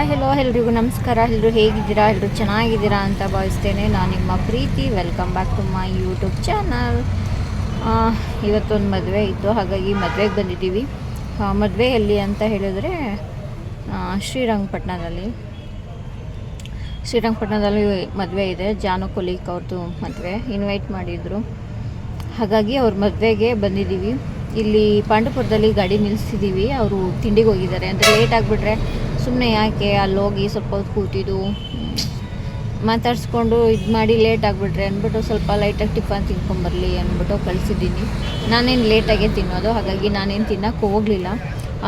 Hi hello ಎಲ್ರಿಗೂ ನಮಸ್ಕಾರ. ಎಲ್ಲರೂ ಹೇಗಿದ್ದೀರಾ? ಎಲ್ಲರೂ ಚೆನ್ನಾಗಿದ್ದೀರಾ ಅಂತ ಭಾವಿಸ್ತೇನೆ. ನಾನು ನಿಮ್ಮ ಪ್ರೀತಿ. Welcome back to my YouTube channel ಇವತ್ತೊಂದು ಮದುವೆ ಇತ್ತು. ಹಾಗಾಗಿ ಮದುವೆಗೆ ಬಂದಿದ್ದೀವಿ. ಮದುವೆ ಎಲ್ಲಿ ಅಂತ ಹೇಳಿದ್ರೆ ಶ್ರೀರಂಗಪಟ್ಟಣದಲ್ಲಿ ಶ್ರೀರಂಗಪಟ್ಟಣದಲ್ಲಿ ಮದುವೆ ಇದೆ. ಜಾನು ಕೊಲೀಕ್ ಅವ್ರದ್ದು ಮದುವೆ. ಇನ್ವೈಟ್ ಮಾಡಿದರು. ಹಾಗಾಗಿ ಅವ್ರ ಮದುವೆಗೆ ಬಂದಿದ್ದೀವಿ. ಇಲ್ಲಿ ಪಾಂಡವಪುರದಲ್ಲಿ ಗಾಡಿ ನಿಲ್ಲಿಸಿದ್ದೀವಿ ಅವರು ತಿಂಡಿಗೆ ಹೋಗಿದ್ದಾರೆ. ಅಂದರೆ ಲೇಟ್ ಆಗಿಬಿಟ್ರೆ ಸುಮ್ಮನೆ ಯಾಕೆ ಅಲ್ಲಿ ಹೋಗಿ ಸ್ವಲ್ಪ ಹೊತ್ತು ಕೂತಿದ್ದು? ಮಾತಾಡಿಸ್ಕೊಂಡು ಇದು ಮಾಡಿ ಲೇಟ್ ಆಗಿಬಿಟ್ರೆ ಅಂದ್ಬಿಟ್ಟು ಸ್ವಲ್ಪ ಲೈಟಾಗಿ ಟಿಫನ್ ತಿನ್ಕೊಂಬರಲಿ ಅಂದ್ಬಿಟ್ಟು ಕಳಿಸಿದ್ದೀನಿ. ನಾನೇನು ಲೇಟಾಗೆ ತಿನ್ನೋದು? ಹಾಗಾಗಿ ನಾನೇನು ತಿನ್ನೋಕ್ಕೆ ಹೋಗಲಿಲ್ಲ.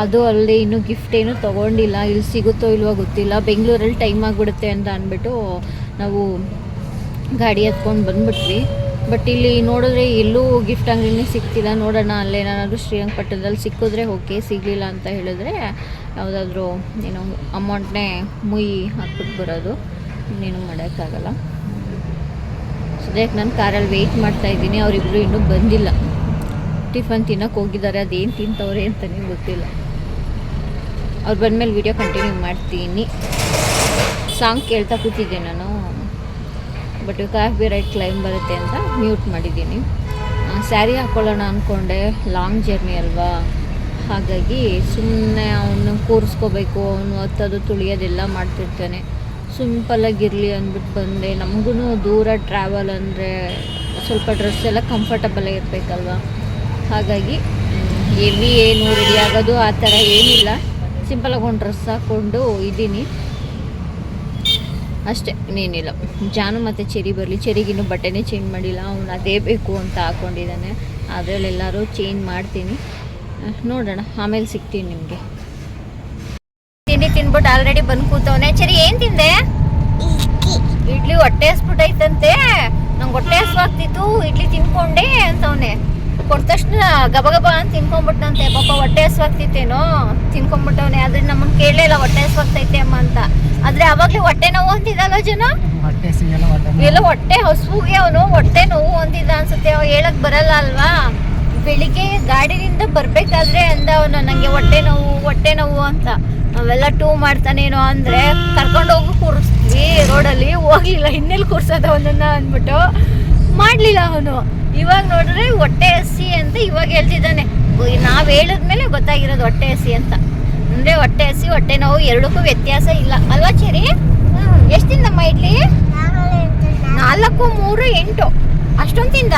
ಅದು ಅಲ್ಲದೆ ಇನ್ನೂ ಗಿಫ್ಟ್ ಏನೂ ತೊಗೊಂಡಿಲ್ಲ. ಇಲ್ಲಿ ಸಿಗುತ್ತೋ ಇಲ್ವೋ ಗೊತ್ತಿಲ್ಲ. ಬೆಂಗಳೂರಲ್ಲಿ ಟೈಮ್ ಆಗಿಬಿಡುತ್ತೆ ಅಂತ ಅಂದ್ಬಿಟ್ಟು ನಾವು ಗಾಡಿ ಹತ್ಕೊಂಡು ಬಂದುಬಿಟ್ವಿ. ಬಟ್ ಇಲ್ಲಿ ನೋಡಿದ್ರೆ ಎಲ್ಲೂ ಗಿಫ್ಟ್ ಅಂಗಡಿನೇ ಸಿಗ್ತಿಲ್ಲ. ನೋಡೋಣ ಅಲ್ಲೇನಾದರೂ ಶ್ರೀರಂಗಪಟ್ಟಣದಲ್ಲಿ ಸಿಕ್ಕಿದ್ರೆ ಓಕೆ ಸಿಗಲಿಲ್ಲ ಅಂತ ಹೇಳಿದ್ರೆ ಯಾವುದಾದ್ರೂ ಏನೋ ಅಮೌಂಟ್ನೇ ಮುಯಿ ಹಾಕ್ಬಿಟ್ಟು ಬರೋದು, ಇನ್ನೇನು ಮಾಡೋಕ್ಕಾಗಲ್ಲ. ಸದ್ಯಕ್ಕೆ ನಾನು ಕಾರಲ್ಲಿ ವೆಯ್ಟ್ ಮಾಡ್ತಾ ಇದ್ದೀನಿ ಅವರಿಬ್ಬರು ಇನ್ನೂ ಬಂದಿಲ್ಲ. ಟಿಫನ್ ತಿನ್ನೋಕೆ ಹೋಗಿದ್ದಾರೆ, ಅದೇನು ತಿಂತವ್ರೆ ಅಂತಲೇ ಗೊತ್ತಿಲ್ಲ. ಅವ್ರು ಬಂದಮೇಲೆ ವಿಡಿಯೋ ಕಂಟಿನ್ಯೂ ಮಾಡ್ತೀನಿ. ಸಾಂಗ್ ಕೇಳ್ತಾ ಕೂತಿದ್ದೆ ನಾನು. ಬಟ್ ಕಾಫಿ ರೈಟ್ ಕ್ಲೈಮ್ ಬರುತ್ತೆ ಅಂತ ಮ್ಯೂಟ್ ಮಾಡಿದ್ದೀನಿ. ಸ್ಯಾರಿ ಹಾಕ್ಕೊಳ್ಳೋಣ ಅಂದ್ಕೊಂಡೆ ಲಾಂಗ್ ಜರ್ನಿ ಅಲ್ವಾ? ಹಾಗಾಗಿ ಸುಮ್ಮನೆ ಅವನು ಕೂರಿಸ್ಕೋಬೇಕು, ಅವನು ಹತ್ತೋದು ತುಳಿಯೋದೆಲ್ಲ ಮಾಡ್ತಿರ್ತಾನೆ. ಸಿಂಪಲಾಗಿರಲಿ ಅಂದ್ಬಿಟ್ಟು ಬಂದೆ. ನಮಗೂ ದೂರ ಟ್ರಾವೆಲ್ ಅಂದರೆ ಸ್ವಲ್ಪ ಡ್ರೆಸ್ ಎಲ್ಲ ಕಂಫರ್ಟಬಲ್ ಇರಬೇಕಲ್ವ? ಹಾಗಾಗಿ ಹೆವಿ ಏನು ರೆಡಿ ಆಗೋದು ಆ ಥರ ಏನಿಲ್ಲ. ಸಿಂಪಲಾಗಿ ಒಂದು ಡ್ರೆಸ್ ಹಾಕ್ಕೊಂಡು ಇದ್ದೀನಿ ಅಷ್ಟೇ, ಇನ್ನೇನಿಲ್ಲ. ಜಾನು ಮತ್ತು ಚೆರಿ ಬರಲಿ. ಚೆರಿಗಿನ್ನೂ ಬಟ್ಟೆನೇ ಚೇಂಜ್ ಮಾಡಿಲ್ಲ. ಅವನು ಅದೇ ಬೇಕು ಅಂತ ಹಾಕ್ಕೊಂಡಿದ್ದಾನೆ ಅದರಲ್ಲೆಲ್ಲರೂ ಚೇಂಜ್ ಮಾಡ್ತೀನಿ. ನೋಡೋಣ ಆಮೇಲೆ ಸಿಗ್ತೀನಿ ನಿಮಗೆ. ತಿಂಡಿ ತಿನ್ಬಿಟ್ಟು ಆಲ್ರೆಡಿ ಬಂದು ಕೂತವನೆ. ಚರಿ ಏನು ತಿಂದೆ? ಇಡ್ಲಿ ಹೊಟ್ಟೆ ಹಸ್ಬಿಟ್ಟೈತಂತೆ. ನಂಗೆ ಹೊಟ್ಟೆ ಹಸ್ವಾಗ್ತಿತ್ತು ಇಡ್ಲಿ ತಿನ್ಕೊಂಡೆ ಅಂತವನೆ. ಕೊಟ್ಟ ತಕ್ಷಣ ಗಬ ಗಬ ಅಂತ ತಿನ್ಕೊಂಡ್ಬಿಟ್ಟಂತೆ ಪಾಪ ಹೊಟ್ಟೆ ಹಸ್ವಾಗ್ತಿತ್ತೇನೋ ತಿನ್ಕೊಂಡ್ಬಿಟ್ಟವನೆ ಆದ್ರೆ ನಮ್ಮನ್ನ ಕೇಳಲೇ ಇಲ್ಲ ಹೊಟ್ಟೆ ಹಸ್ವಾಗ್ತೈತೆ ಅಮ್ಮ ಅಂತ. ಆದ್ರೆ ಅವಾಗಲೇ ಹೊಟ್ಟೆ ನೋವು ಅಂತಿದ್ದಲ್ಲ ಜನ? ಎಲ್ಲ ಹೊಟ್ಟೆ ಹಸುವಿಗೆ ಅವನು ಹೊಟ್ಟೆ ನೋವು ಅಂತಿದ್ದ ಅನ್ಸುತ್ತೆ. ಅವ ಹೇಳಕ್ ಬರಲ್ಲ ಅಲ್ವಾ? ಬೆಳಿಗ್ಗೆ ಗಾಡಿನಿಂದ ಬರ್ಬೇಕಾದ್ರೆ ಅಂದ ಅವನು ನಂಗೆ ಹೊಟ್ಟೆ ನೋವು ಹೊಟ್ಟೆ ನೋವು ಅಂತ. ಅವೆಲ್ಲ ಟೂ ಮಾಡ್ತಾನೇನೋ ಅಂದ್ರೆ ಕರ್ಕೊಂಡು ಹೋಗಿ ಕೂರಿಸ್ತೀವಿ ರೋಡಲ್ಲಿ ಹೋಗ್ಲಿಲ್ಲ ಇನ್ನೆಲ್ಲಿ ಕೂರ್ಸೋದು ಅವನನ್ನ ಅಂದ್ಬಿಟ್ಟು. ಮಾಡ್ಲಿಲ್ಲ ಅವನು. ಇವಾಗ ನೋಡಿದ್ರೆ ಹೊಟ್ಟೆ ಹಸಿ ಅಂತ ಇವಾಗ ಹೇಳ್ತಿದ್ದಾನೆ. ನಾವು ಹೇಳಿದ್ಮೇಲೆ ಗೊತ್ತಾಗಿರೋದು ಹೊಟ್ಟೆ ಹಸಿ ಅಂತ. ಅಂದ್ರೆ ಹೊಟ್ಟೆ ಹಸಿ ಹೊಟ್ಟೆ ನೋವು ಎರಡಕ್ಕೂ ವ್ಯತ್ಯಾಸ ಇಲ್ಲ. ಅಲ್ವಾ ಚೆರಿ? ಎಷ್ಟು ತಿಂದಮ್ಮ ಇಡ್ಲಿ? ನಾಲ್ಕು ಮೂರು ಎಂಟು. ಅಷ್ಟೊಂದು ತಿಂದ?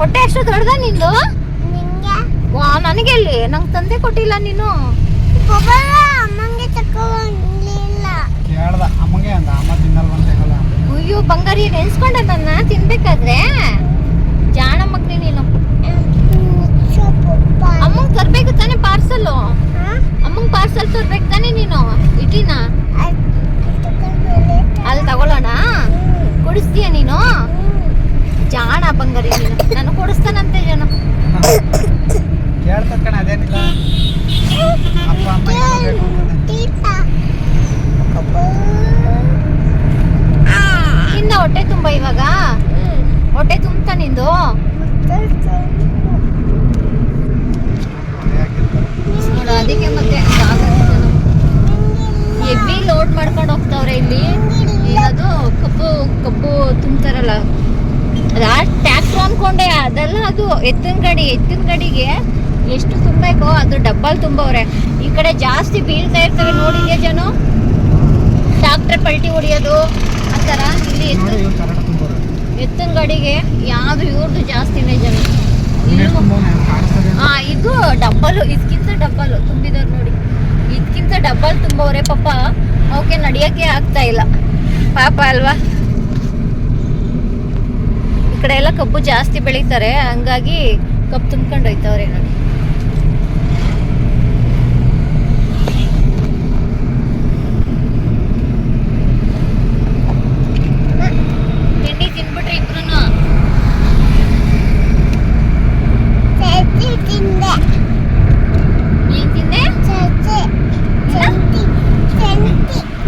ಹೊಟ್ಟೆ ಅಷ್ಟು ದೊಡ್ಡದ ನಿಂದು? ವಾ ನನಗೆ ಇಲ್ಲಿ ನಂಗೆ ತಂದೆ ಕೊಟ್ಟಿಲ್ಲ ನೀನು. ಕೇಳ್ದ ಅಮ್ಮಗೆ ಅಂದ ಅಮ್ಮ ತಿನ್ನಲ್ವ ಹೇಳಲ್ಲ. ಅಯ್ಯೋ ಬಂಗಾರಿ ನೆನ್ಸ್ಕೊಂಡ ನನ್ನ? ತಿನ್ಬೇಕಾದ್ರೆ? ಜಾಣ ಮಗ್ನಿ ನೀನು. ಅಮ್ಮಂಗ್ ತರ್ಬೇಕು ತಾನೆ ಪಾರ್ಸಲ್? ಅಮ್ಮಂಗ್ ಪಾರ್ಸಲ್ ತರ್ಬೇಕು ತಾನೆ ನೀನು? ಇಡ್ಲಿನ? ಅಲ್ಲಿ ತಗೊಳ್ಳೋಣ? ಕೊಡಿಸ್ತೀಯ ನೀನು? ಜಾಣ ಬಂಗಾರಿ ನೀನು ಕೊಡಿಸ್ತಾನಂತೆ ಜನ ಕೇಳ್ತದ ಕಣ ಅದೇನಿಲ್ಲ. ಅಪ್ಪ ಅಮ್ಮ ಇಟ್ಕೋಬೇಕು ಇನ್ನ ಹೊಟ್ಟೆ ತುಂಬ ಇವಾಗ? ಹೊಟ್ಟೆ ತುಂಬ್ತಾ ನಿಂದು. ನೋಡು ಅದಕ್ಕೆ ಮತ್ತೆ ಹೆವಿ ಲೋಡ್ ಮಾಡ್ಕೊಂಡು ಹೋಗ್ತಾವ್ರೆ ಇಲ್ಲಿ. ಏನದು ಕಬ್ಬು ಕಬ್ಬು ತುಂಬ್ತಾರಲ್ಲ. ಟ್ಯಾಕ್ಟ್ರ್ ಅನ್ಕೊಂಡೆ ಅದೆಲ್ಲ ಅದು ಎತ್ತಿನ ಗಾಡಿ ಎತ್ತಿನ ಗಡಿಗೆ ಎಷ್ಟು ತುಂಬಬೇಕೋ ಅದು ಡಬ್ಬಲ್ ತುಂಬವ್ರೆ. ಈ ಕಡೆ ಜಾಸ್ತಿ ಬೀಳ್ತಾ ಇರ್ತವೆ ನೋಡಿದ್ಯಾ ಜನ. ಟ್ಯಾಕ್ಟ್ರ್ ಪಲ್ಟಿ ಹೊಡಿಯೋದು ಆ ಥರ ಇಲ್ಲಿ ಎತ್ತಿನ ಗಡಿಗೆ ಯಾವುದು ಇವ್ರದ್ದು ಜಾಸ್ತಿನೇ ಜನ. ಹಾ ಇದು. ಡಬ್ಬಲ್ ಇದಕ್ಕಿಂತ ಡಬ್ಬಲ್ ತುಂಬಿದವ್ರು ನೋಡಿ. ಇದಕ್ಕಿಂತ ಡಬ್ಬಲ್ ತುಂಬವ್ರೆ ಪಾಪ. ಅವಕ್ಕೆ ನಡಿಯಕ್ಕೆ ಆಗ್ತಾ ಇಲ್ಲ. ಪಾಪ ಅಲ್ವಾ? ಕಡೆ ಎಲ್ಲ ಕಬ್ಬು ಜಾಸ್ತಿ ಬೆಳೀತಾರೆ ಹಂಗಾಗಿ ಕಬ್ಬು ತುಂಬ್ಕೊಂಡು ಹೋಯ್ತವ್ರೆ ನೋಡಿ ತಿಂಡಿ ತಿನ್ಬಿಟ್ರಿ ಇಬ್ರು ಏನ್ ತಿಂದೆ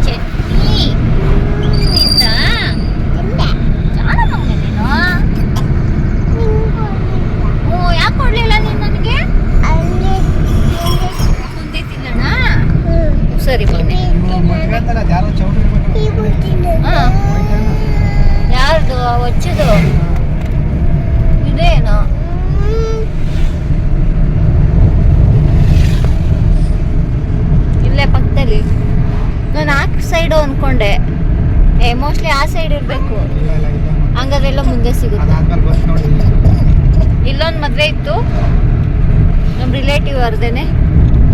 ಚಟ್ನಿ ತಿಂದ ಜಾಣ ಮಗನೇ ನೀನು ಹ್ಞೂ ಯಾಕೆ ಕೊಡ್ಲಿಲ್ಲ ನೀನು ನನಗೆ ಹೇಳ್ತಾರೆ ಅದು ಯಾರೋ ಚೌಟ್ರಿ ಇರ್ಬೇಕು. ಹಾ ಯಾರ್ದು ಒಚ್ಚದು ಇದೇನು ಇಲ್ಲೇ ಪಕ್ಕದಲ್ಲಿ ನಾನು ಆ ಸೈಡು ಅನ್ಕೊಂಡೆ ಏ ಮೋಸ್ಟ್ಲಿ ಆ ಸೈಡ್ ಇರಬೇಕು. ಇಲ್ಲ ಇಲ್ಲ ಇಲ್ಲ ಹಂಗಾದ್ರೆಲ್ಲ ಮುಂದೆ ಸಿಗುತ್ತೆ. ಇಲ್ಲೊಂದು ಮದುವೆ ಇತ್ತು. ನಮ್ಮ ರಿಲೇಟಿವ್ ಅವ್ರದೇನೆ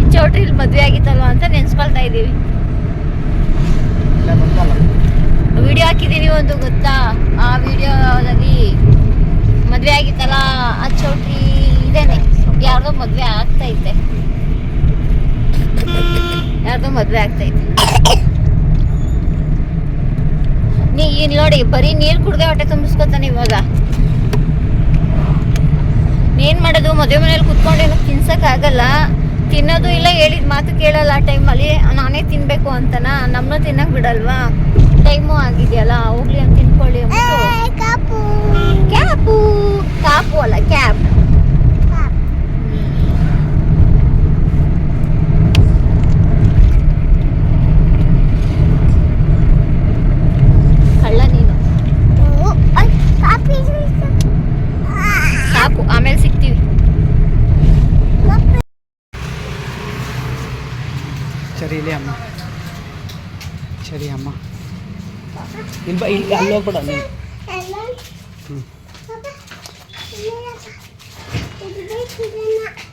ಈ ಚೌಟ್ರಿಲಿ ಮದುವೆ ಆಗಿತ್ತಲ್ವ ಅಂತ ನೆನ್ಸ್ಕೊಳ್ತಾ ಇದ್ದೀವಿ. ವಿಡಿಯೋ ಹಾಕಿದ್ದೀವಿ ಒಂದು ಗೊತ್ತಾ? ಆ ವಿಡಿಯೋದಲ್ಲಿ ಮದುವೆ ಆಗಿತ್ತಲ್ಲ, ಆ ಚೌಟ್ರಿ ಇದೇನೆ. ಯಾರ್ದೋ ಮದ್ವೆ ಆಗ್ತೈತೆ ಯಾರ್ದೋ ಮದ್ವೆ ಆಗ್ತೈತೆ ನೀ ಇಲ್ಲಿ ನೋಡಿ ಬರೀ ನೀರು ಕುಡ್ದೆ ಹೊಟ್ಟೆ ತುಂಬಿಸ್ಕೊತಾನೆ ಇವಾಗ. ಏನ್ ಮಾಡೋದು ಮದುವೆ ಮನೇಲಿ ಕುತ್ಕೊಂಡು ಏನೋ ತಿನ್ಸಕ್ ಆಗಲ್ಲ. ತಿನ್ನೋದು ಇಲ್ಲ ಹೇಳಿದ ಮಾತು ಕೇಳಲ್ಲ ಆ ಟೈಮಲ್ಲಿ. ನಾನೇ ತಿನ್ಬೇಕು ಅಂತನ ನಮ್ಮನ್ನ ತಿನ್ನಕ್ ಬಿಡಲ್ವಾ? ಟೈಮು ಆಗಿದೆಯಲ್ಲ ಹೋಗ್ಲಿ ಅಂತ ತಿನ್ಕೊಳ್ಳಿ ಕಾಪು. ಕ್ಯಾಪು ಕಾಪು ಅಲ್ಲ ಕ್ಯಾಬ್ ಕಳ್ಳ ನೀನು ಸಾಕು ಆಮೇಲೆ ಸಿಗ್ತೀವಿ ಸರಿ ಇಲ್ಲಿ ಅಮ್ಮ ಸರಿ ಅಮ್ಮ ಇಲ್ಲಿ ಬಾ ಇಲ್ಲಿ ಅಲ್ಲಿ ಹೋಗ್ಬೇಡ ನೀನು.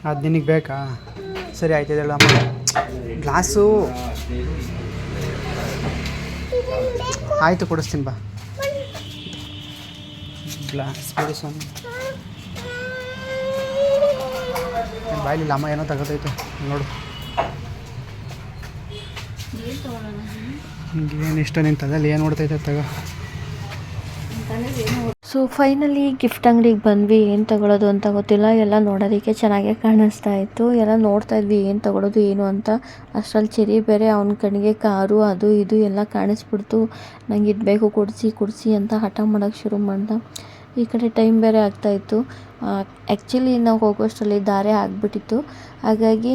ಅದು ನಿನಗೆ ಬೇಕಾ? ಸರಿ ಆಯ್ತು ಅಮ್ಮ ಗ್ಲಾಸು. ಆಯಿತು ಕೊಡಿಸ್ತೀನಿ ಬಾ. ಗ್ಲಾಸ್ ಕೊಡಿಸು ಬಾಯ್ಲಿಲ್ಲ ಅಮ್ಮ ಏನೋ ತಗೋತೈತೆ. ನೋಡು. ಏನು ಇಷ್ಟ ನಿಂತದಲ್ಲಿ ಏನು ನೋಡ್ತೈತೆ ತಗೋ. ಸೊ ಫೈನಲಿ ಗಿಫ್ಟ್ ಅಂಗಡಿಗೆ ಬಂದ್ವಿ. ಏನು ತಗೊಳ್ಳೋದು ಅಂತ ಗೊತ್ತಿಲ್ಲ. ಎಲ್ಲ ನೋಡೋದಕ್ಕೆ ಚೆನ್ನಾಗೇ ಕಾಣಿಸ್ತಾ ಇತ್ತು. ಎಲ್ಲ ನೋಡ್ತಾ ಇದ್ವಿ, ಏನು ತಗೊಳ್ಳೋದು ಏನು ಅಂತ. ಅಷ್ಟರಲ್ಲಿ ಚೆರಿ ಬೇರೆ ಅವನ ಕಣ್ಣಿಗೆ ಕಾರು, ಅದು, ಇದು ಎಲ್ಲ ಕಾಣಿಸ್ಬಿಡ್ತು. ನಂಗೆ ಇದು ಬೇಕು ಕೊಡಿಸಿ ಕೊಡಿಸಿ ಅಂತ ಹಠ ಮಾಡೋಕ್ಕೆ ಶುರು ಮಾಡ್ದೆ. ಈ ಕಡೆ ಟೈಮ್ ಬೇರೆ ಆಗ್ತಾಯಿತ್ತು ಆ್ಯಕ್ಚುಲಿ ನಾವು ಹೋಗೋಷ್ಟರಲ್ಲಿ ದಾರೆ ಆಗಿಬಿಟ್ಟಿತ್ತು. ಹಾಗಾಗಿ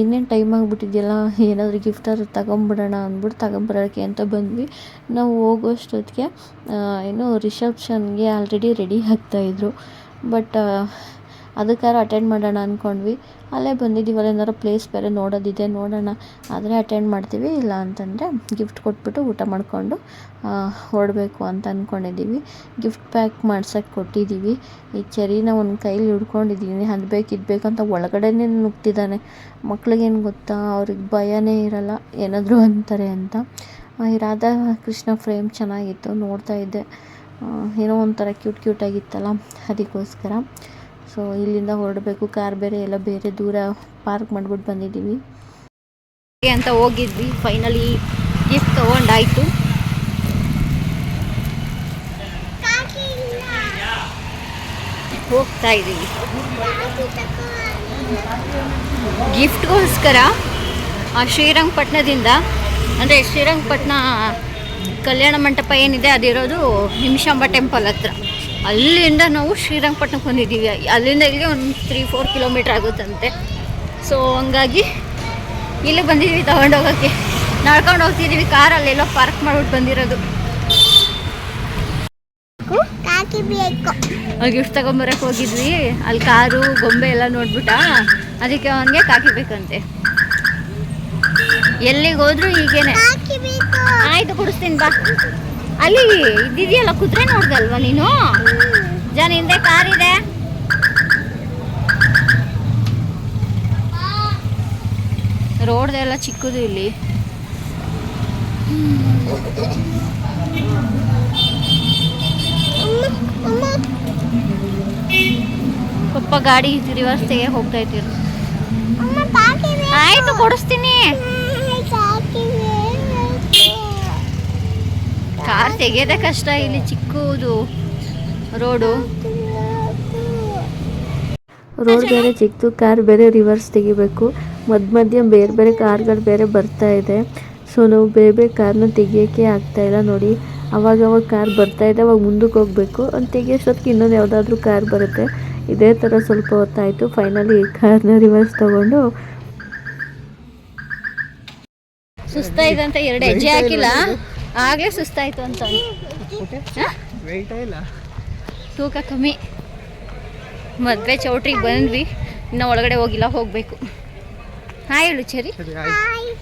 ಇನ್ನೇನು ಟೈಮ್ ಆಗಿಬಿಟ್ಟಿದೆಯಲ್ಲ, ಏನಾದರೂ ಗಿಫ್ಟಾದ್ರು ತಗೊಂಬಿಡೋಣ ಅಂದ್ಬಿಟ್ಟು ತಗೊಂಬರೋಕ್ಕೆ ಅಂತ ಬಂದ್ವಿ. ನಾವು ಹೋಗೋಷ್ಟೊತ್ತಿಗೆ ಏನು ರಿಸೆಪ್ಷನ್ಗೆ ಆಲ್ರೆಡಿ ರೆಡಿ ಆಗ್ತಾಯಿದ್ರು ಬಟ್ ಅದಕ್ಕಾರು ಅಟೆಂಡ್ ಮಾಡೋಣ ಅಂದ್ಕೊಂಡ್ವಿ ಅಲ್ಲೇ ಬಂದಿದ್ದೀವಲ್ಲ ಏನಾರು ಪ್ಲೇಸ್ ಬೇರೆ ನೋಡೋದಿದೆ, ನೋಡೋಣ. ಆದರೆ ಅಟೆಂಡ್ ಮಾಡ್ತೀವಿ, ಇಲ್ಲ ಅಂತಂದರೆ ಗಿಫ್ಟ್ ಕೊಟ್ಬಿಟ್ಟು ಊಟ ಮಾಡಿಕೊಂಡು ಹೊರಡಬೇಕು ಅಂತ ಅಂದ್ಕೊಂಡಿದ್ದೀವಿ ಗಿಫ್ಟ್ ಪ್ಯಾಕ್ ಮಾಡ್ಸೋಕ್ಕೆ ಕೊಟ್ಟಿದ್ದೀವಿ. ಈ ಚೆರಿನ ಒಂದು ಕೈಲಿ ಹಿಡ್ಕೊಂಡಿದ್ದೀನಿ, ಅದು ಬೇಕು, ಇದು ಬೇಕು ಅಂತ ಒಳಗಡೆನೇ ನುಗ್ತಿದ್ದಾನೆ. ಮಕ್ಳಿಗೇನು ಗೊತ್ತಾ? ಅವ್ರಿಗೆ ಭಯನೇ ಇರಲ್ಲ, ಏನಾದರೂ ಅಂತಾರೆ ಅಂತ. ಈ ರಾಧಾ ಕೃಷ್ಣ ಫ್ರೇಮ್ ಚೆನ್ನಾಗಿತ್ತು, ನೋಡ್ತಾ ಇದ್ದೆ. ಏನೋ ಒಂಥರ ಕ್ಯೂಟ್ ಕ್ಯೂಟಾಗಿತ್ತಲ್ಲ ಅದಕ್ಕೋಸ್ಕರ. ಸೊ ಇಲ್ಲಿಂದ ಹೊರಡಬೇಕು. ಕಾರ್ ಬೇರೆ ಎಲ್ಲ ಬೇರೆ ದೂರ ಪಾರ್ಕ್ ಮಾಡ್ಬಿಟ್ಟು ಬಂದಿದ್ದೀವಿ. ಅಂತ ಹೋಗಿದ್ವಿ. ಫೈನಲಿ ಗಿಫ್ಟ್ ತೊಗೊಂಡಾಯ್ತು. ಹೋಗ್ತಾ ಇದ್ದೀವಿ ಗಿಫ್ಟ್ಗೋಸ್ಕರ ಶ್ರೀರಂಗಪಟ್ಟಣದಿಂದ ಅಂದರೆ ಶ್ರೀರಂಗಪಟ್ಟಣ ಕಲ್ಯಾಣ ಮಂಟಪ ಏನಿದೆ ಅದಿರೋದು ನಿಮಿಷಾಂಬ ಟೆಂಪಲ್ ಹತ್ರ. ಅಲ್ಲಿಂದ ನಾವು ಶ್ರೀರಂಗಪಟ್ಟಣಕ್ಕೆ ಬಂದಿದ್ದೀವಿ. ಅಲ್ಲಿಂದ ಇಲ್ಲಿಗೆ ಒಂದು ತ್ರೀ ಫೋರ್ ಕಿಲೋಮೀಟ್ರ್ ಆಗುತ್ತಂತೆ. ಸೊ ಹಂಗಾಗಿ ಇಲ್ಲಿ ಬಂದಿದ್ದೀವಿ ತಗೊಂಡೋಗೋಕ್ಕೆ. ನಡ್ಕೊಂಡು ಹೋಗ್ತಿದ್ದೀವಿ ಕಾರಲ್ಲೆಲ್ಲೋ ಪಾರ್ಕ್ ಮಾಡ್ಬಿಟ್ಟು ಬಂದಿರೋದು. ಗಿಫ್ಟ್ ತಗೊಂಬರಕ್ಕೆ ಹೋಗಿದ್ವಿ. ಅಲ್ಲಿ ಕಾರು ಗೊಂಬೆ ಎಲ್ಲ ನೋಡ್ಬಿಟ್ಟ ಅದಕ್ಕೆ ಅವನಿಗೆ ಕಾಕಿ ಬೇಕಂತೆ. ಎಲ್ಲಿಗೆ ಹೋದ್ರು ಈಗೇನೆ ಆಯ್ತು ಕುಡಿಸ್ತೀನಿ ಬಾ. ಅಲ್ಲಿ ಇದ್ದಿದೆಯಲ್ಲ ಕುದುರೆ ನೋಡ್ದಲ್ವಾ ನೀನು? ಜನ ಹಿಂದೆ ಕಾರ್ ಇದೆ. ರೋಡ್ದೆಲ್ಲ ಚಿಕ್ಕದು ಇಲ್ಲಿ. ಪಪ್ಪ ಗಾಡಿ ರಿವರ್ಸ್ ತೆಗೆ ಹೋಗ್ತಾ ಇದ್ದೀರ ಆಯ್ತು ಕೊಡಿಸ್ತೀನಿ. ಕಾರ್ ತೆಗೆಯೋದೇ ಕಷ್ಟ ಇಲ್ಲಿ ಚಿಕ್ಕದು. ರೋಡು. ರೋಡ್ ಬೇರೆ ಚಿಕ್ಕದು ಕಾರ್ ಬೇರೆ ರಿವರ್ಸ್ ತೆಗಿಬೇಕು. ಮಧ್ಯ ಮಧ್ಯ ಬೇರೆ ಬೇರೆ ಕಾರ್ಗಳು ಬೇರೆ ಬರ್ತಾ ಇದೆ. ಸೊ ನಾವು ಬೇರೆ ಬೇರೆ ಕಾರ್ನ ತೆಗಿಯೋಕ್ಕೆ ಆಗ್ತಾ ಇಲ್ಲ ನೋಡಿ. ಅವಾಗ ಅವಾಗ ಕಾರ್ ಬರ್ತಾ ಇದೆ ಅವಾಗ ಮುಂದಕ್ಕೆ ಹೋಗಬೇಕು. ಅದು ತೆಗಿಯೋಷ್ಟೊತ್ತಿಗೆ ಇನ್ನೊಂದು ಯಾವುದಾದ್ರೂ ಕಾರ್ ಬರುತ್ತೆ. ಇದೇ ಥರ ಸ್ವಲ್ಪ ಹೊತ್ತಾಯಿತು. ಫೈನಲಿ ಕಾರ್ನ ರಿವರ್ಸ್ ತೊಗೊಂಡು. ಇದೆ ಅಂತ ಎರಡು ಹೆಜ್ಜೆ ಹಾಕಿಲ್ಲ. ಆಗಲೇ ಸುಸ್ತಾಯ್ತು ಅಂತ ಹಾ? ವೆಯ್ಟ್ ಇಲ್ಲ ತೂಕ ಕಮ್ಮಿ ಮದುವೆ ಚೌಟ್ರಿಗೆ ಬಂದ್ವಿ ಇನ್ನು ಒಳಗಡೆ ಹೋಗಿಲ್ಲ ಹೋಗಬೇಕು ಹಾಯ್ ಹೇಳು ಚರಿ ಸರಿ ಆಯ್ತು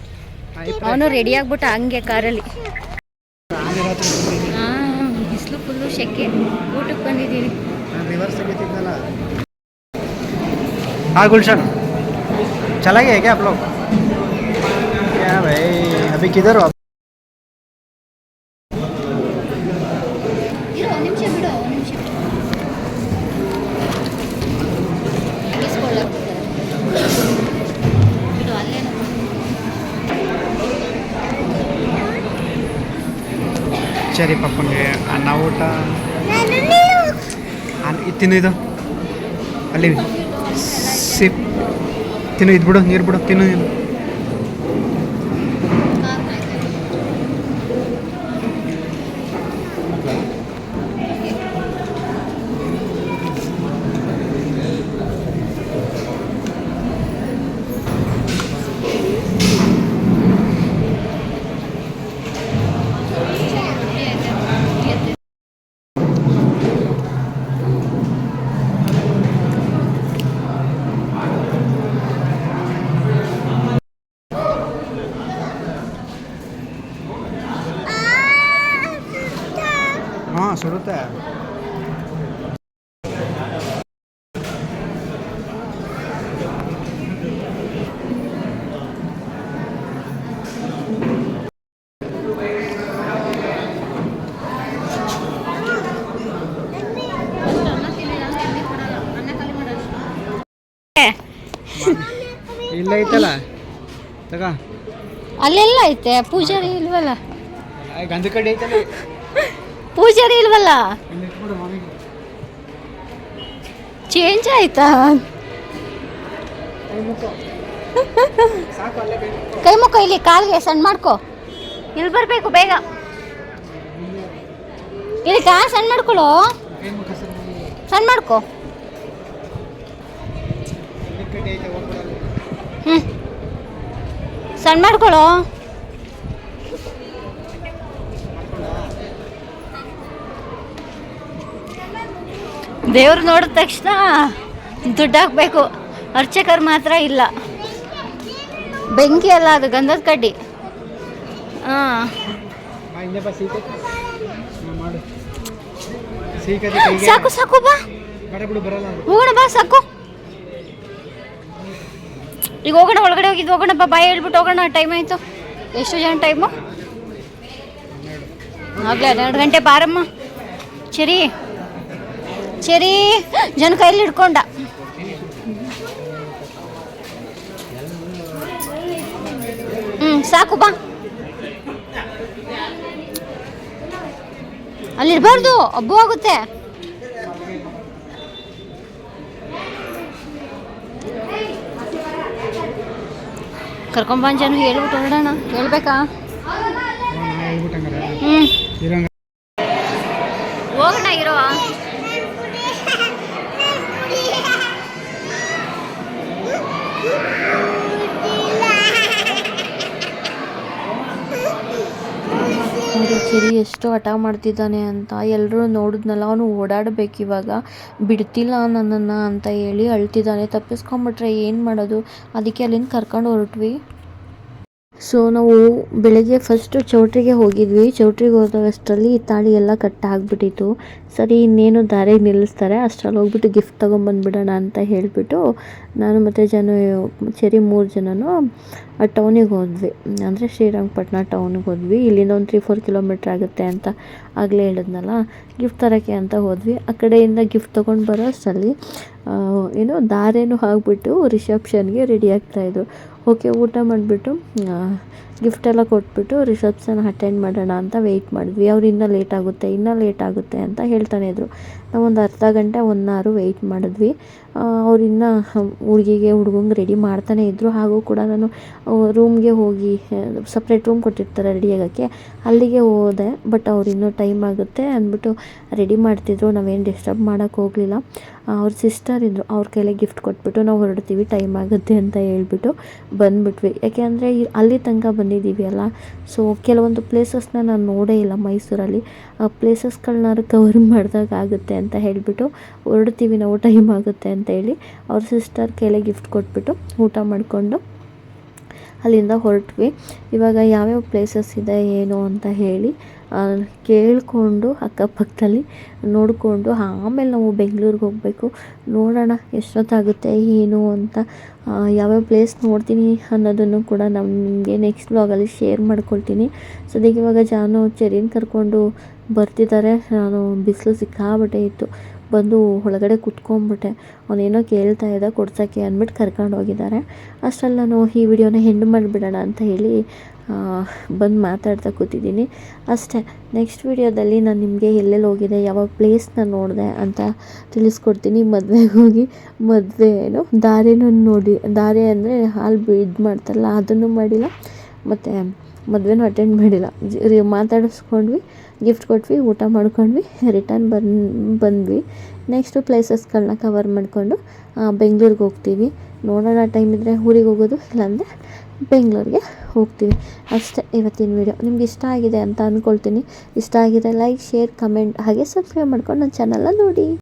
ಆಯ್ತು ಅವನು ರೆಡಿ ಆಗ್ಬಿಟ್ಟ ಹಂಗೆ ಕಾರಲ್ಲಿ ನಾನು ರಾತ್ರಿ ಬಂದಿದ್ದೀನಿ. ಹಾಂ ಬಿಸಿಲು ಫುಲ್ಲು ಶೆಕೆ ಊಟಕ್ಕೆ ಬಂದಿದ್ದೀನಿ ನಾನು रिवर्स ತೆಗಿತಿದ್ನಲ್ಲ हाँ गुलशन चला गया क्या आप लोग क्या भाई अभी किधर हो ಸರಿ ಪಪ್ಪನಿಗೆ ಅನ್ನ ಊಟ? ತಿನ್ನು ಇದು. ಅಲ್ಲಿ, ಸಿಪ್. ತಿನ್ನು, ಇದು ಬಿಡು, ನೀರು ಬಿಡು, ತಿನ್ನು, ನೀನು ಹಾಂ ಸುಡುತ್ತೆ ಇಲ್ಲ ಐತಲ್ಲ? ತಗ. ಅಲ್ಲೆಲ್ಲ ಐತೆ ಪೂಜಾರಿ ಇಲ್ವಲ್ಲ? ಗಂಧ ಕಡೆ ಐತಲ್ಲ? ಪೂಜಾರಿ ಇಲ್ವಲ್ಲ? ಚೇಂಜ್ ಆಯ್ತಾ? ಕೈ ಮುಖ. ಇಲ್ಲಿ ಕಾಲ್ಗೆ ಸಣ್ಣ ಮಾಡ್ಕೊ. ಇಲ್ಲಿ ಬರಬೇಕು ಬೇಗ. ಇಲ್ಲಿ. ಕಾ ಸಣ್ಣ ಮಾಡ್ಕೊಳ್ಳೋ ಸಣ್ಣ ಮಾಡ್ಕೊ ಕಡೆ ಐತೆ ಹೋಗ್ಬಿಡಲ್ಲ ಹ್ಞೂ ಸಣ್ಣ ಮಾಡ್ಕೊಳ್ಳೋ ದೇವ್ರು ನೋಡಿದ ತಕ್ಷಣ ದುಡ್ಡು ಹಾಕ್ಬೇಕು. ಅರ್ಚಕರು ಮಾತ್ರ ಇಲ್ಲ. ಬೆಂಕಿ ಅಲ್ಲ ಅದು ಗಂಧದ ಕಡ್ಡಿ. ಹಾಂ. ಸೀಕೆ ಸಾಕು ಬಾ. ಹೋಗೋಣ ಬಾ ಸಾಕು. ಈಗ ಹೋಗೋಣ, ಒಳಗಡೆ ಹೋಗಿದ್ದು ಹೋಗೋಣ, ಬಾ, ಬಾಯ್ ಹೇಳ್ಬಿಟ್ಟು ಹೋಗೋಣ ಟೈಮ್ ಆಯಿತು. ಎಷ್ಟು ಜನ ಟೈಮು ಆಗಲೇ ಹನ್ನೆರಡು ಗಂಟೆ ಬಾರಮ್ಮ. ಚರಿ ಚರಿ, ಜನ ಕೈಲಿ ಹಿಡ್ಕೊಂಡ. ಹ್ಞೂ ಸಾಕು, ಬಾ. ಅಲ್ಲಿರ್ಬಾರ್ದು ಹಬ್ಬ ಆಗುತ್ತೆ. ಕರ್ಕೊಂಬಂದ್ ಜನ ಹೇಳ್ಬಿಟ್ಟು ಹೊರಡೋಣ ಹೇಳ್ಬೇಕಾ? ಹ್ಮ್ ಹ್ಞೂ ಹೋಗೋಣ ಇರೋ. ಎಷ್ಟು ಹಠ ಮಾಡ್ತಿದ್ದಾನೆ ಅಂತ ಎಲ್ಲರೂ ನೋಡಿದ್ನಲ್ಲ, ಅವನು ಓಡಾಡಬೇಕು ಇವಾಗ. ಬಿಡ್ತಿಲ್ಲ ನನ್ನನ್ನು ಅಂತ ಹೇಳಿ ಅಳ್ತಿದ್ದಾನೆ. ತಪ್ಪಿಸ್ಕೊಂಬಿಟ್ರೆ ಏನು ಮಾಡೋದು? ಅದಕ್ಕೆ ಅಲ್ಲಿಂದ ಕರ್ಕೊಂಡು ಹೊರಟ್ವಿ. ಸೊ ನಾವು ಬೆಳಗ್ಗೆ ಫಸ್ಟು ಚೌಟ್ರಿಗೆ ಹೋಗಿದ್ವಿ. ಚೌಟ್ರಿಗೆ ಅಷ್ಟರಲ್ಲಿ ತಾಳಿ ಎಲ್ಲ ಕಟ್ ಆಗಿಬಿಟ್ಟಿತ್ತು. ಸರಿ, ಇನ್ನೇನು ದಾರಿಗೆ ನಿಲ್ಲಿಸ್ತಾರೆ, ಅಷ್ಟರಲ್ಲಿ ಹೋಗ್ಬಿಟ್ಟು ಗಿಫ್ಟ್ ತೊಗೊಂಬಂದ್ಬಿಡೋಣ ಅಂತ ಹೇಳಿಬಿಟ್ಟು ನಾನು ಮತ್ತು ಜನ ಸೇರಿ ಮೂರು ಜನನೂ ಆ ಟೌನಿಗೆ ಹೋದ್ವಿ. ಅಂದರೆ ಶ್ರೀರಂಗಪಟ್ಟಣ ಟೌನಿಗೆ ಹೋದ್ವಿ. ಇಲ್ಲಿಂದ ಒಂದು ತ್ರೀ ಫೋರ್ ಕಿಲೋಮೀಟ್ರ್ ಆಗುತ್ತೆ ಅಂತ ಆಗಲೇ ಹೇಳಿದ್ನಲ್ಲ ಗಿಫ್ಟ್ ತರೋಕ್ಕೆ ಅಂತ ಹೋದ್ವಿ. ಆ ಕಡೆಯಿಂದ ಗಿಫ್ಟ್ ತೊಗೊಂಡು ಬರೋ ಅಷ್ಟರಲ್ಲಿ ಏನು ದಾರೇನು ಆಗ್ಬಿಟ್ಟು ರಿಸೆಪ್ಷನ್ಗೆ ರೆಡಿ ಆಗ್ತಾಯಿದ್ರು ಓಕೆ, ಊಟ ಮಾಡಿಬಿಟ್ಟು ಗಿಫ್ಟ್ ಎಲ್ಲ ಕೊಟ್ಬಿಟ್ಟು ರಿಸೆಪ್ಷನ್ ಅಟೆಂಡ್ ಮಾಡೋಣ ಅಂತ ವೆಯ್ಟ್ ಮಾಡಿದ್ವಿ. ಅವ್ರು ಇನ್ನೂ ಲೇಟ್ ಆಗುತ್ತೆ, ಇನ್ನೂ ಲೇಟ್ ಆಗುತ್ತೆ ಅಂತ ಹೇಳ್ತಾನೆ ಇದ್ರು. ನಾವು ಒಂದು ಅರ್ಧ ಗಂಟೆ ಒನ್ ಅವರ್ ವೆಯ್ಟ್ ಮಾಡಿದ್ವಿ ಅವ್ರು ಹುಡುಗಿಗೆ, ಹುಡುಗಂಗೆ ರೆಡಿ ಮಾಡ್ತಾನೆ ಇದ್ದರು ಹಾಗೂ ಕೂಡ ನಾನು ರೂಮ್ಗೆ ಹೋಗಿ ಸಪ್ರೇಟ್ ರೂಮ್ ಕೊಟ್ಟಿರ್ತಾರೆ ರೆಡಿ ಆಗೋಕ್ಕೆ. ಅಲ್ಲಿಗೆ ಹೋದೆ ಬಟ್ ಅವ್ರು ಟೈಮ್ ಆಗುತ್ತೆ ಅಂದ್ಬಿಟ್ಟು ರೆಡಿ ಮಾಡ್ತಿದ್ರು. ನಾವೇನು ಡಿಸ್ಟರ್ಬ್ ಮಾಡೋಕ್ಕೆ ಹೋಗಲಿಲ್ಲ. ಅವ್ರ ಸಿಸ್ಟರ್ ಇದ್ದರು ಅವ್ರ ಕೈಲೇ ಗಿಫ್ಟ್ ಕೊಟ್ಬಿಟ್ಟು ನಾವು ಹೊರಡ್ತೀವಿ ಟೈಮ್ ಆಗುತ್ತೆ ಅಂತ ಹೇಳ್ಬಿಟ್ಟು ಬಂದ್ಬಿಟ್ವಿ. ಯಾಕೆ ಅಂದರೆ ಅಲ್ಲಿ ತನಕ ಬಂದು ಬಂದಿದ್ದೀವಿ ಅಲ್ಲ. ಸೊ ಕೆಲವೊಂದು ಪ್ಲೇಸಸ್ನ ನಾನು ನೋಡೇ ಇಲ್ಲ ಮೈಸೂರಲ್ಲಿ. ಆ ಪ್ಲೇಸಸ್ಗಳನ್ನಾದ್ರು ಕವರ್ ಮಾಡಿದಾಗ ಆಗುತ್ತೆ ಅಂತ ಹೇಳಿಬಿಟ್ಟು ಹೊರಡ್ತೀವಿ ನಾವು ಟೈಮ್ ಆಗುತ್ತೆ ಅಂತ ಹೇಳಿ ಅವ್ರ ಸಿಸ್ಟರ್ ಕೈಲೇ ಗಿಫ್ಟ್ ಕೊಟ್ಬಿಟ್ಟು ಊಟ ಮಾಡಿಕೊಂಡು ಅಲ್ಲಿಂದ ಹೊರಟ್ವಿ. ಇವಾಗ ಯಾವ್ಯಾವ ಪ್ಲೇಸಸ್ ಇದೆ, ಏನು ಅಂತ ಹೇಳಿ ಕೇಳಿಕೊಂಡು ಅಕ್ಕಪಕ್ಕದಲ್ಲಿ ನೋಡಿಕೊಂಡು ಆಮೇಲೆ ನಾವು ಬೆಂಗಳೂರಿಗೆ ಹೋಗಬೇಕು. ನೋಡೋಣ ಎಷ್ಟೊತ್ತಾಗುತ್ತೆ, ಏನು ಅಂತ ಯಾವ್ಯಾವ ಪ್ಲೇಸ್ ನೋಡ್ತೀನಿ ಅನ್ನೋದನ್ನು ಕೂಡ ನಾನು ನಿಮಗೆ ನೆಕ್ಸ್ಟ್ ವ್ಲಾಗಲ್ಲಿ ಶೇರ್ ಮಾಡ್ಕೊಳ್ತೀನಿ. ಸದ್ಯಕ್ಕೆ ಇವಾಗ ಜಾನು ಚೆರಿನ ಕರ್ಕೊಂಡು ಬರ್ತಿದ್ದಾರೆ ನಾನು ಬಿಸಿಲು ಸಿಕ್ಕಾಬಿಟ್ಟೆ ಇತ್ತು. ಬಂದು ಒಳಗಡೆ ಕುತ್ಕೊಂಡ್ಬಿಟ್ಟೆ ಅವನೇನೋ ಕೇಳ್ತಾ ಇದ್ದ, ಕೊಡ್ಸೋಕ್ಕೆ ಅಂದ್ಬಿಟ್ಟು ಕರ್ಕೊಂಡು ಹೋಗಿದ್ದಾರೆ. ಅಷ್ಟರಲ್ಲಿ ನಾನು ಈ ವಿಡಿಯೋನ ಹೆಂಡ್ ಮಾಡಿಬಿಡೋಣ ಅಂತ ಹೇಳಿ ಬಂದು ಮಾತಾಡ್ತಾ ಕೂತಿದ್ದೀನಿ. ಅಷ್ಟೇ ನೆಕ್ಸ್ಟ್ ವಿಡಿಯೋದಲ್ಲಿ ನಾನು ನಿಮಗೆ ಎಲ್ಲೆಲ್ಲಿ ಹೋಗಿದೆ ಯಾವ ಪ್ಲೇಸ್ನ ನೋಡಿದೆ ಅಂತ ತಿಳಿಸ್ಕೊಡ್ತೀನಿ. ಮದುವೆಗೆ ಹೋಗಿ ಮದುವೆ, ಏನು, ದಾರಿನೂ ನೋಡಿ, ದಾರಿ ಅಂದರೆ ಹಾಲು ಇದು ಮಾಡ್ತಾರಲ್ಲ, ಅದನ್ನು ಮಾಡಿಲ್ಲ. ಮತ್ತು ಮದುವೆನೂ ಅಟೆಂಡ್ ಮಾಡಿಲ್ಲ. ಮಾತಾಡಿಸ್ಕೊಂಡ್ವಿ ಗಿಫ್ಟ್ ಕೊಟ್ವಿ, ಊಟ ಮಾಡ್ಕೊಂಡ್ವಿ ರಿಟರ್ನ್ ಬನ್ ಬಂದ್ವಿ. ನೆಕ್ಸ್ಟು ಪ್ಲೇಸಸ್ಗಳನ್ನ ಕವರ್ ಮಾಡಿಕೊಂಡು ಬೆಂಗ್ಳೂರಿಗೆ ಹೋಗ್ತೀವಿ. ನೋಡೋಣ ಟೈಮ್ ಇದ್ದರೆ ಊರಿಗೆ ಹೋಗೋದು, ಇಲ್ಲಾಂದರೆ ಬೆಂಗಳೂರಿಗೆ ಹೋಗ್ತೀವಿ. ಅಷ್ಟೇ ಇವತ್ತಿನ ವಿಡಿಯೋ ನಿಮ್ಗೆ ಇಷ್ಟ ಆಗಿದೆ ಅಂತ ಅಂದ್ಕೊಳ್ತೀನಿ ಇಷ್ಟ ಆಗಿದೆ ಲೈಕ್ ಶೇರ್ ಕಮೆಂಟ್ ಹಾಗೆ ಸಬ್ಸ್ಕ್ರೈಬ್ ಮಾಡ್ಕೊಂಡು ನನ್ನ ಚಾನಲ್ನ ನೋಡಿ.